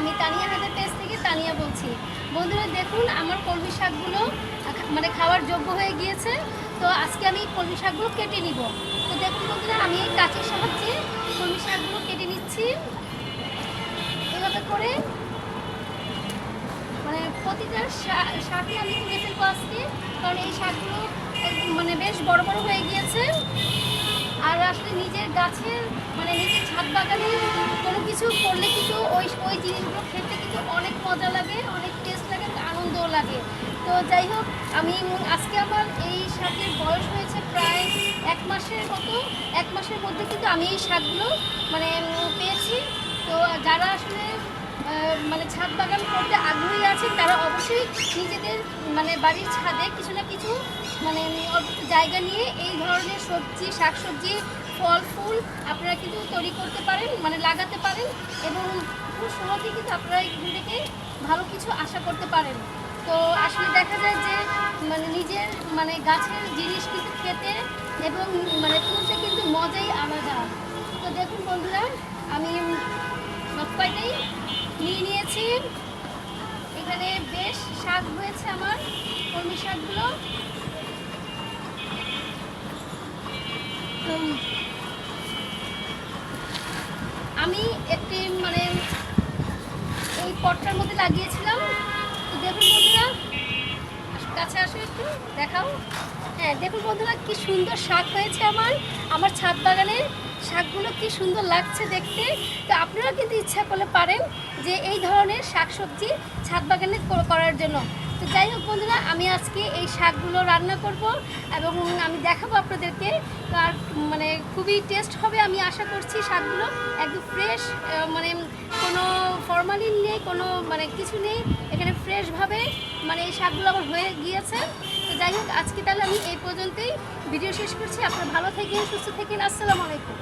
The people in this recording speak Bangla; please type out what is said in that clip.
আমি তানিয়া হাতের পেজ থেকে তানিয়া বলছি। বন্ধুরা, দেখুন, আমার কলমি শাকগুলো মানে খাওয়ার যোগ্য হয়ে গিয়েছে। তো আজকে আমি কলমি শাকগুলো কেটে নিব। তো দেখুন, বন্ধুরা, আমি এই কাঁচের সাহায্যে কলমি শাকগুলো কেটে নিচ্ছি। এভাবে করে মানে প্রতিটা শা- শাকই আমি তুলে ফেলব আজকে, কারণ এই শাকগুলো মানে বেশ বড় বড় হয়ে গিয়েছে। আর আসলে নিজের গাছের মানে নিজের ছাদ বাগানে কোনো ওই জিনিসগুলো খেতে কিন্তু অনেক মজা লাগে, অনেক টেস্ট লাগে আনন্দও লাগে। তো যাই হোক, আমি আজকে আমার এই শাকের বয়স হয়েছে প্রায় এক মাসের মতো। এক মাসের মধ্যে কিন্তু আমি এই শাকগুলো মানে পেয়েছি। তো যারা আসলে মানে ছাদ বাগান করতে আগ্রহী আছেন, তারা অবশ্যই নিজেদের মানে বাড়ির ছাদে কিছু না কিছু মানে জায়গা নিয়ে এই ধরনের সবজি, শাকসবজি, ফল, ফুল আপনারা কিন্তু তৈরি করতে পারেন মানে লাগাতে পারেন এবং খুব সহজেই কিন্তু আপনারা এখান থেকে ভালো কিছু আশা করতে পারেন। তো আসলে দেখা যায় যে মানে নিজের মানে গাছের জিনিস কিন্তু খেতে এবং মানে তুলতে কিন্তু মজাই আলাদা। তো দেখুন বন্ধুরা, আমি সব নিয়ে নিয়েছি। এখানে বেশ শাক হয়েছে আমার, কলমি শাকগুলো। আমি একটি মানে এই পটটার মধ্যে লাগিয়েছিলাম। তো দেখুন বন্ধুরা, কাছে আসো একটু, দেখাও। হ্যাঁ দেখুন বন্ধুরা, কি সুন্দর শাক হয়েছে আমার। আমার ছাদ বাগানের শাকগুলো কি সুন্দর লাগছে দেখতে? তো আপনারা কিন্তু ইচ্ছা করলে পারেন যে এই ধরনের শাকসবজি ছাদ বাগানে করার জন্য। তো যাই হোক বন্ধুরা, আমি আজকে এই শাকগুলো রান্না করব এবং আমি দেখাবো আপনাদেরকে আর মানে খুবই টেস্ট হবে। আমি আশা করছি শাকগুলো একদম ফ্রেশ মানে কোনো ফরমালিন নেই, কোনো মানে কিছু নেই। এখানে ফ্রেশভাবে মানে এই শাকগুলো আমার হয়ে গিয়েছে। তো যাই হোক, আজকে তাহলে আমি এই পর্যন্তই। ভিডিও শেষ করছি। আপনারা ভালো থেকে সুস্থ থাকেন। আসসালামু আলাইকুম।